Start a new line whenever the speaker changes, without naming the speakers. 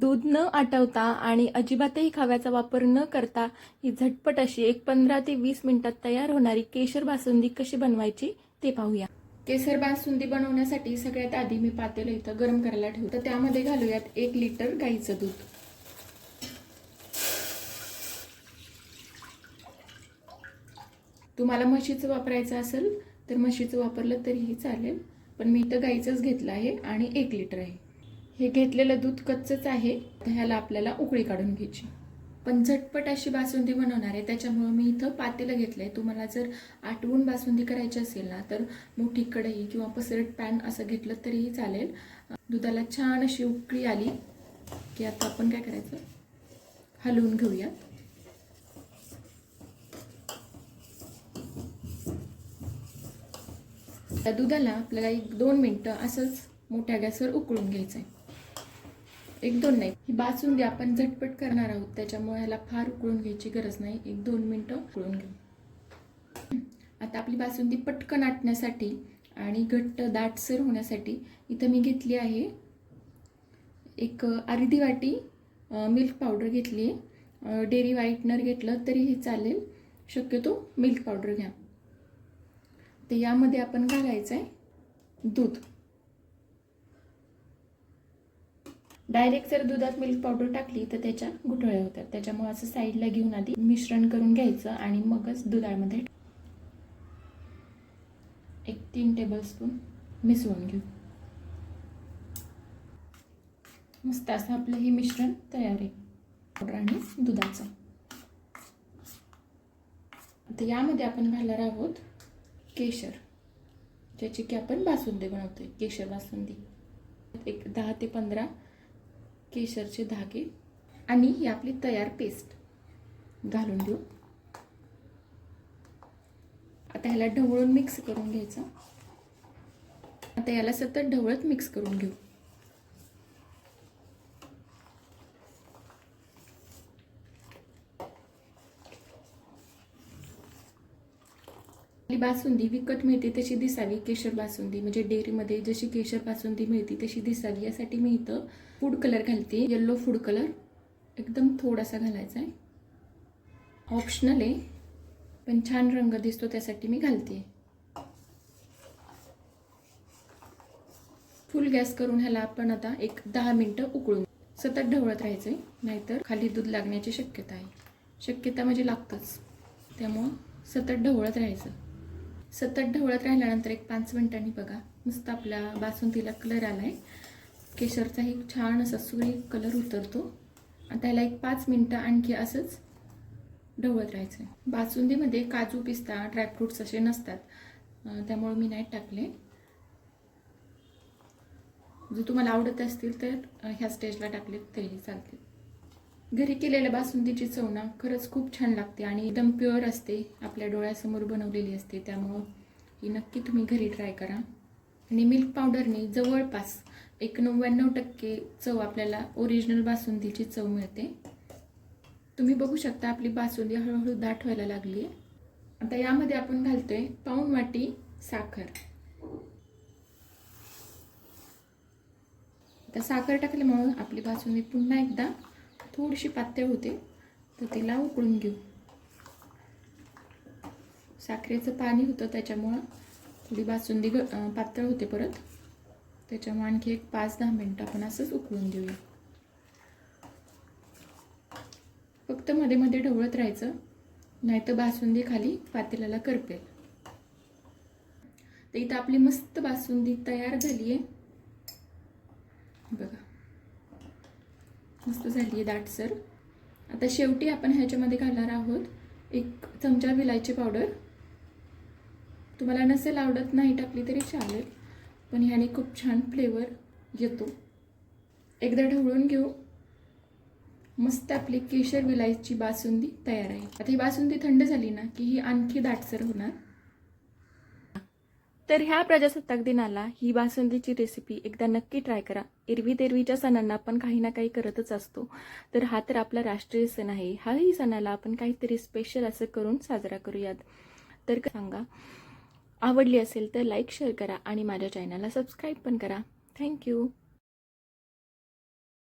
दूध न आटवता आणि अजिबातही खव्याचा वापर न करता ही झटपट अशी एक पंधरा ते वीस मिनिटात तयार होणारी केशर बासुंदी कशी बनवायची ते पाहूया. केसर बासुंदी बनवण्यासाठी सगळ्यात आधी मी पातेलं इथं गरम करायला ठेवू तर त्यामध्ये घालूयात एक लिटर गाईचं दूध. तुम्हाला म्हशीचं वापरायचं असेल तर म्हशीचं वापरलं तरीही चालेल पण मी इथं गाईचंच घेतलं आहे आणि एक लिटर आहे. हे घेतलेलं दूध कच्चंच आहे ह्याला आपल्याला उकळी काढून घ्यायची. पण झटपट अशी बासुंदी बनवणार आहे त्याच्यामुळं मी इथं पातेलं घेतलं आहे तुम्हाला जर आटवून बासुंदी करायची असेल ना तर मोठी कढई किंवा पसरट पॅन असं घेतलं तरीही चालेल. दुधाला छान अशी उकळी आली की आता आपण काय करायचं? हलवून घेऊयात त्या दुधाला आपल्याला एक दोन मिनटं असंच मोठ्या गॅसवर उकळून घ्यायचं आहे एक दोन नाही. ही बासुंदी आपण झटपट करणार आहोत. त्याच्यामुळे ह्याला फार उकळून घ्यायची गरज नाही. एक दोन मिनटं उकळून घेऊ. आता आपली बासुंदी पटकन आटण्यासाठी आणि घट्ट दाटसर होण्यासाठी इथं मी घेतली आहे एक अर्धी वाटी मिल्क पावडर घेतली आहे. डेअरी व्हाईटनर घेतलं तरी हे चालेल. शक्यतो मिल्क पावडर घ्या. तर यामध्ये आपण घालायचं आहे दूध. डायरेक्ट जर दुधात मिल्क पावडर टाकली तर त्याच्या घुटळ्या होतात. त्याच्यामुळे असं साईडला घेऊन आधी मिश्रण करून घ्यायचं आणि मगच दुधामध्ये एक तीन टेबलस्पून मिसळून घेऊ. मस्त असं आपलं हे मिश्रण तयार आहे. पावडर आणि दुधाचं. आता यामध्ये आपण घालणार आहोत केशर ज्याची की आपण बासुंदी बनवतोय केशर बासुंदी. एक दहा ते पंधरा केशरचे धागे आणि ही आपली तयार पेस्ट. घालून देऊ. आता ह्याला ढवळून मिक्स करून घ्यायचं. आता याला सतत ढवळत मिक्स करून घेऊ. बासुंदी विकत मिळते तशी दिसावी. केशर बासुंदी म्हणजे डेअरीमध्ये जशी केशर बासुंदी मिळते तशी दिसावी. यासाठी मी इथं फूड कलर घालते. येल्लो फूड कलर एकदम थोडासा घालायचा आहे. ऑप्शनल आहे. पण छान रंग दिसतो त्यासाठी मी घालते. फुल गॅस करून ह्याला आपण आता एक दहा मिनटं उकळून सतत ढवळत राहायचं आहे नाहीतर खाली दूध लागण्याची शक्यता आहे. शक्यता म्हणजे लागतंच. त्यामुळं सतत ढवळत राहायचं. सतत ढवळत राहिल्यानंतर एक पाच मिनिटांनी बघा मस्त आपल्या बासुंदीला कलर आला आहे केशरचाही छान असा सुरी कलर उतरतो. आणि त्याला एक पाच मिनटं आणखी असंच ढवळत राहायचं आहे बासुंदीमध्ये काजू पिस्ता ड्रायफ्रूट्स असे नसतात. त्यामुळे मी नाही टाकले. जर तुम्हाला आवडत असतील तर ह्या स्टेजला टाकले तरीही चालतील. घरी केलेल्या बासुंदीची चव ना खरंच खूप छान लागते आणि एकदम प्युअर असते. आपल्या डोळ्यासमोर बनवलेली असते त्यामुळं ही नक्की तुम्ही घरी ट्राय करा. आणि मिल्क पावडरने जवळपास एक नव्याण्णव टक्के चव आपल्याला ओरिजिनल बासुंदीची चव मिळते. तुम्ही बघू शकता आपली बासुंदी हळूहळू दाट व्हायला लागली आहे आता यामध्ये आपण घालतोय पाऊण वाटी साखर. आता साखर टाकल्यामुळं आपली बासुंदी पुन्हा एकदा थोडीशी पातळ होते तर तिला उकळून घेऊ. साखरेचं पाणी होतं त्याच्यामुळं थोडी बासुंदी ग पातळ होते परत. त्याच्यामुळे आणखी एक पाच दहा मिनटं आपण असंच उकळून देऊया फक्त मध्ये मध्ये ढवळत राहायचं नाहीतर बासुंदी खाली पातेल्याला करपेल. तर इथं आपली मस्त बासुंदी तयार झाली आहे बघा. मस्त झाली आहे दाटसर आता शेवटी आपण ह्याच्यामध्ये घालणार आहोत एक चमचा विलायची पावडर. तुम्हाला नसेल आवडत नाही टाकली तरी चालेल पण ह्याने खूप छान फ्लेवर येतो. एकदा ढवळून घेऊ. मस्त आपली केशर विलायची बासुंदी तयार आहे. आता ही बासुंदी थंड झाली ना की ही आणखी दाटसर होणार. तर ह्या प्रजासत्ताक दिनाला ही बासुंदीची रेसिपी एकदा नक्की ट्राय करा. एरवी तेरवीच्या सणांना आपण काही ना काही करतच असतो. तर हा तर आपला राष्ट्रीय सण आहे. हाही सणाला आपण काहीतरी स्पेशल असं करून साजरा करूयात. तर सांगा. आवडली असेल तर लाईक शेअर करा आणि माझ्या चॅनलला सबस्क्राईब पण करा. थँक्यू